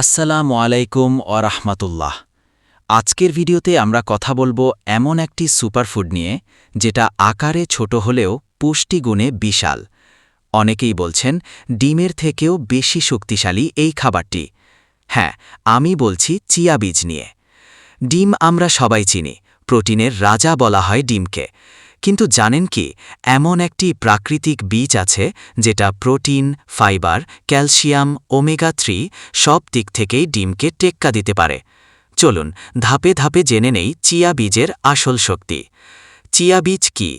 আসসালামু আলাইকুম রাহমাতুল্লাহ। আজকের ভিডিওতে আমরা কথা বলব এমন একটি সুপারফুড নিয়ে, যেটা আকারে ছোট হলেও পুষ্টিগুণে বিশাল। অনেকেই বলছেন, ডিমের থেকেও বেশি শক্তিশালী এই খাবারটি। হ্যাঁ আমি বলছি চিয়া বীজ নিয়ে। ডিম আমরা সবাই চিনি, প্রোটিনের রাজা বলা হয় ডিমকে। কিন্তু জানেন কি, এমন একটি প্রাকৃতিক বীজ আছে যেটা protein, fibre, calcium, omega three সব দিক থেকেই ডিমকে টেক্কা দিতে পারে। চলুন ধাপে ধাপে জেনে নেই চিয়া বীজের আসল শক্তি। চিয়া বীজ কি?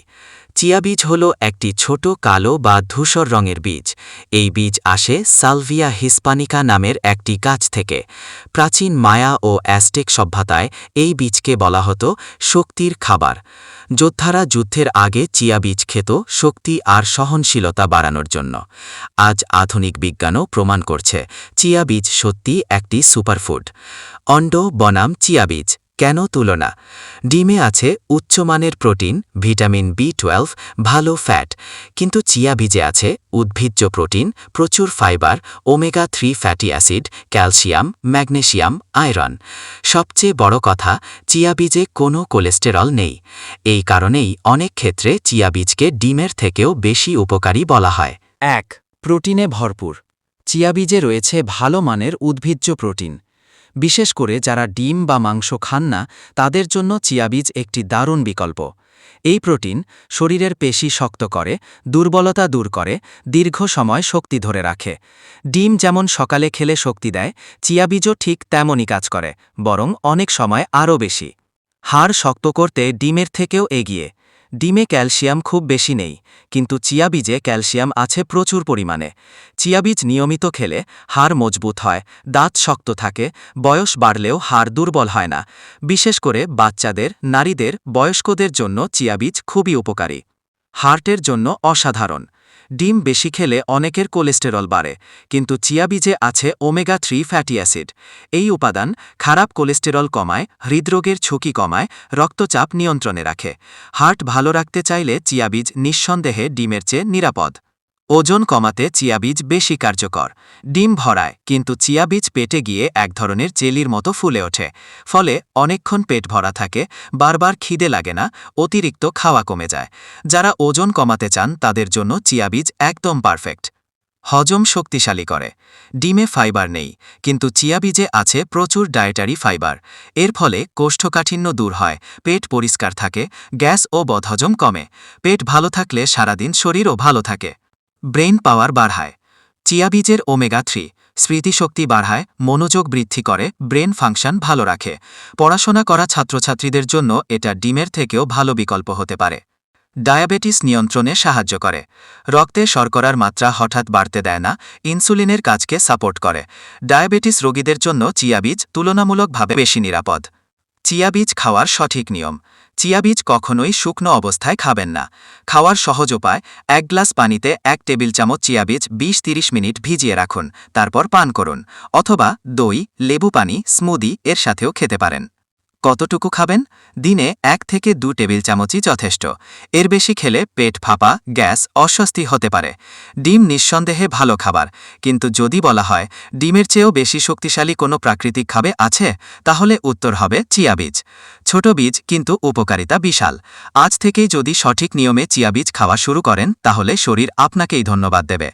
চিয়া বীজ হল একটি ছোট, কালো বা ধূসর রঙের বীজ। এই বীজ আসে সালভিয়া হিসপানিকা নামের একটি গাছ থেকে। প্রাচীন মায়া ও অ্যাস্টেক সভ্যতায় এই বীজকে বলা হতো শক্তির খাবার। যোদ্ধারা যুদ্ধের আগে চিয়া বীজ খেত শক্তি আর সহনশীলতা বাড়ানোর জন্য। আজ আধুনিক বিজ্ঞানও প্রমাণ করছে, চিয়া বীজ সত্যি একটি সুপারফুড। অন্ড বনাম চিয়া বীজ। কেন তুলনা? ডিমে আছে উচ্চমানের প্রোটিন, ভিটামিন বি টুয়েলভ, ভালো ফ্যাট। কিন্তু চিয়া বীজে আছে উদ্ভিজ্জ প্রোটিন, প্রচুর fibre, omega three fatty acid, calcium magnesium iron. সবচেয়ে বড় কথা, চিয়া বীজে কোনো কোলেস্টেরল নেই। এই কারণেই অনেক ক্ষেত্রে চিয়া বীজকে ডিমের থেকেও বেশি উপকারী বলা হয়। এক, প্রোটিনে ভরপুর। চিয়া বীজে রয়েছে ভালো মানের উদ্ভিজ্জ প্রোটিন। বিশেষ করে যারা ডিম বা মাংস খান না, তাদের জন্য চিয়াবীজ একটি দারুণ বিকল্প। এই প্রোটিন শরীরের পেশি শক্ত করে, দুর্বলতা দূর করে, দীর্ঘ সময় শক্তি ধরে রাখে। ডিম যেমন সকালে খেলে শক্তি দেয় চিয়াবীজও ঠিক তেমনই কাজ করে, বরং অনেক সময় আরও বেশি। হাড় শক্ত করতে ডিমের থেকেও এগিয়ে। ডিমে ক্যালসিয়াম খুব বেশি নেই, কিন্তু চিয়াবীজে ক্যালসিয়াম আছে প্রচুর পরিমাণে। চিয়াবীজ নিয়মিত খেলে হাড় মজবুত হয়, দাঁত শক্ত থাকে, বয়স বাড়লেও হাড় দুর্বল হয় না। বিশেষ করে বাচ্চাদের, নারীদের, বয়স্কদের জন্য চিয়াবীজ খুবই উপকারী। হার্টের জন্য অসাধারণ। ডিম বেশি খেলে অনেকের কোলেস্টেরল বাড়ে, কিন্তু চিয়া বীজে আছে ওমেগা থ্রি ফ্যাটি অ্যাসিড। এই উপাদান খারাপ কোলেস্টেরল কমায়, হৃদরোগের ঝুঁকি কমায়, রক্তচাপ নিয়ন্ত্রণে রাখে। হার্ট ভালো রাখতে চাইলে চিয়া বীজ নিঃসন্দেহে ডিমের চেয়ে নিরাপদ। ওজন কমাতে চিয়াবীজ বেশি কার্যকর। ডিম ভরায়, কিন্তু চিয়াবীজ পেটে গিয়ে এক ধরনের জেলির মতো ফুলে ওঠে। ফলে অনেকক্ষণ পেট ভরা থাকে, বারবার খিদে লাগে না, অতিরিক্ত খাওয়া কমে যায়। যারা ওজন কমাতে চান, তাদের জন্য চিয়াবীজ একদম পারফেক্ট। হজম শক্তিশালী করে। ডিমে ফাইবার নেই, কিন্তু চিয়াবীজে আছে প্রচুর ডায়েটারি ফাইবার। এর ফলে কোষ্ঠকাঠিন্য দূর হয়, পেট পরিষ্কার থাকে, গ্যাস ও বদহজম কমে। পেট ভালো থাকলে সারাদিন শরীরও ভালো থাকে। ব্রেন পাওয়ার বাড়ায়। চিয়া বীজের ওমেগা থ্রি, স্মৃতিশক্তি বাড়ায়, মনোযোগ বৃদ্ধি করে ব্রেন ফাংশন ভালো রাখে। পড়াশোনা করা ছাত্রছাত্রীদের জন্য এটা ডিমের থেকেও ভালো বিকল্প হতে পারে। ডায়াবেটিস নিয়ন্ত্রণে সাহায্য করে। রক্তে শর্করার মাত্রা হঠাৎ বাড়তে দেয় না, ইনসুলিনের কাজকে সাপোর্ট করে। ডায়াবেটিস রোগীদের জন্য চিয়াবীজ তুলনামূলকভাবে বেশি নিরাপদ। চিয়াবীজ খাওয়ার সঠিক নিয়ম। চিয়া বীজ কখনোই শুকনো অবস্থায় খাবেন না। খাওয়ার সহজ উপায়, এক গ্লাস পানিতে এক টেবিল চামচ চিয়া বীজ বিশ তিরিশ মিনিট ভিজিয়ে রাখুন, তারপর পান করুন, অথবা দই, লেবু পানি, স্মুদি এর সাথেও খেতে পারেন। কতটুকু খাবেন? দিনে এক থেকে দু টেবিল চামচই যথেষ্ট। এর বেশি খেলে পেট ফাঁপা, গ্যাস, অস্বস্তি হতে পারে। ডিম নিঃসন্দেহে ভালো খাবার। কিন্তু যদি বলা হয়, ডিমের চেয়েও বেশি শক্তিশালী কোনো প্রাকৃতিক খাবে আছে, তাহলে উত্তর হবে চিয়া বীজ। ছোট বীজ কিন্তু উপকারিতা বিশাল। আজ থেকেই যদি সঠিক নিয়মে চিয়া বীজ খাওয়া শুরু করেন, তাহলে শরীর আপনাকেই ধন্যবাদ দেবে।